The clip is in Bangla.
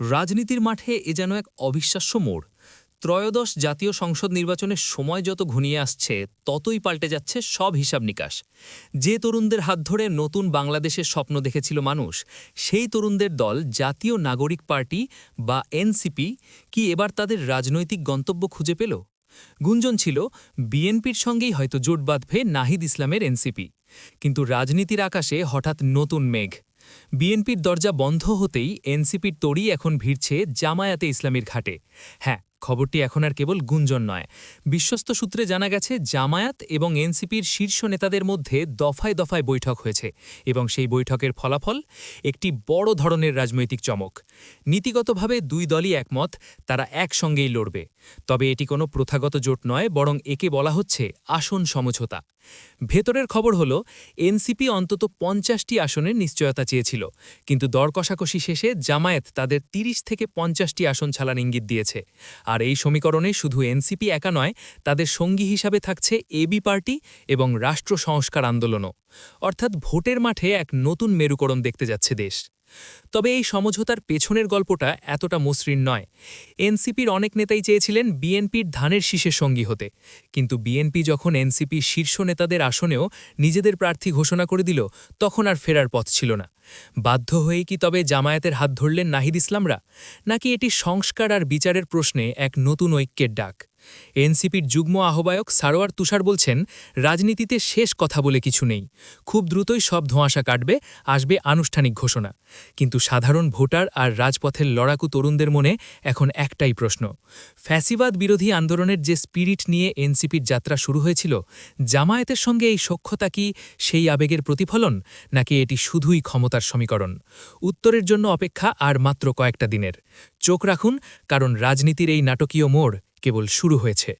রাজনীতির মাঠে এ যেন এক অবিশ্বাস্য মোড়। ত্রয়োদশ জাতীয় সংসদ নির্বাচনের সময় যত ঘনিয়ে আসছে, ততই পাল্টে যাচ্ছে সব হিসাব নিকাশ। যে তরুণদের হাত ধরে নতুন বাংলাদেশের স্বপ্ন দেখেছিল মানুষ, সেই তরুণদের দল, জাতীয় নাগরিক পার্টি বা এনসিপি, কি এবার তাদের রাজনৈতিক গন্তব্য খুঁজে পেল? গুঞ্জন ছিল, বিএনপির সঙ্গেই হয়তো জোট বাঁধবে নাহিদ ইসলামের এনসিপি। কিন্তু রাজনীতির আকাশে হঠাৎ নতুন মেঘ। বিএনপির দরজা বন্ধ হতেই এনসিপির তড়ি এখন ভিড়ছে জামায়াতে ইসলামীর ঘাটে। হ্যাঁ খবরটি এখন আর কেবল গুঞ্জন নয়। বিশ্বস্ত সূত্রে জানা গেছে, জামায়াত এবং এনসিপির শীর্ষ নেতাদের মধ্যে দফায় দফায় বৈঠক হয়েছে এবং সেই বৈঠকের ফলাফল একটি বড় ধরনের রাজনৈতিক চমক। নীতিগতভাবে দুই দলই একমত, তারা একসঙ্গেই লড়বে। তবে এটি কোনো প্রথাগত জোট নয়, বরং একে বলা হচ্ছে আসন সমঝোতা। ভেতরের খবর হল, এনসিপি অন্তত পঞ্চাশটি আসনের নিশ্চয়তা চেয়েছিল, কিন্তু দর কষাকষি শেষে জামায়াত তাদের ৩০ থেকে পঞ্চাশটি আসন ছাড়ার ইঙ্গিত দিয়েছে। আর এই সমীকরণে শুধু এনসিপি একা নয়, তাদের সঙ্গী হিসাবে থাকছে এবি পার্টি এবং রাষ্ট্র সংস্কার আন্দোলনও। অর্থাৎ ভোটের মাঠে এক নতুন মেরুকরণ দেখতে যাচ্ছে দেশ। তবে এই সমঝোতার পেছনের গল্পটা এতটা মসৃণ নয়। এনসিপির অনেক নেতাই চেয়েছিলেন বিএনপির ধানের শীষের সঙ্গী হতে। কিন্তু বিএনপি যখন এনসিপি শীর্ষ নেতাদের আসনেও নিজেদের প্রার্থী ঘোষণা করে দিল, তখন আর ফেরার পথ ছিল না। বাধ্য হয়ে কি তবে জামায়াতের হাত ধরলেন নাহিদ ইসলামরা? নাকি এটি সংস্কার আর বিচারের প্রশ্নে এক নতুন ঐক্যের ডাক? এনসিপির যুগ্ম আহ্বায়ক সারোয়ার তুষার বলছেন, রাজনীতিতে শেষ কথা বলে কিছু নেই। খুব দ্রুতই সব ধোঁয়াশা কাটবে, আসবে আনুষ্ঠানিক ঘোষণা। কিন্তু সাধারণ ভোটার আর রাজপথের লড়াকু তরুণদের মনে এখন একটাই প্রশ্ন। ফ্যাসিবাদ বিরোধী আন্দোলনের যে স্পিরিট নিয়ে এনসিপির যাত্রা শুরু হয়েছিল, জামায়াতের সঙ্গে এই সখ্যতা কি সেই আবেগের প্রতিফলন, নাকি এটি শুধুই ক্ষমতার সমীকরণ? উত্তরের জন্য অপেক্ষা আর মাত্র কয়েকটা দিনের। চোখ রাখুন, কারণ রাজনীতির এই নাটকীয় মোড় কেবল শুরু হয়েছে।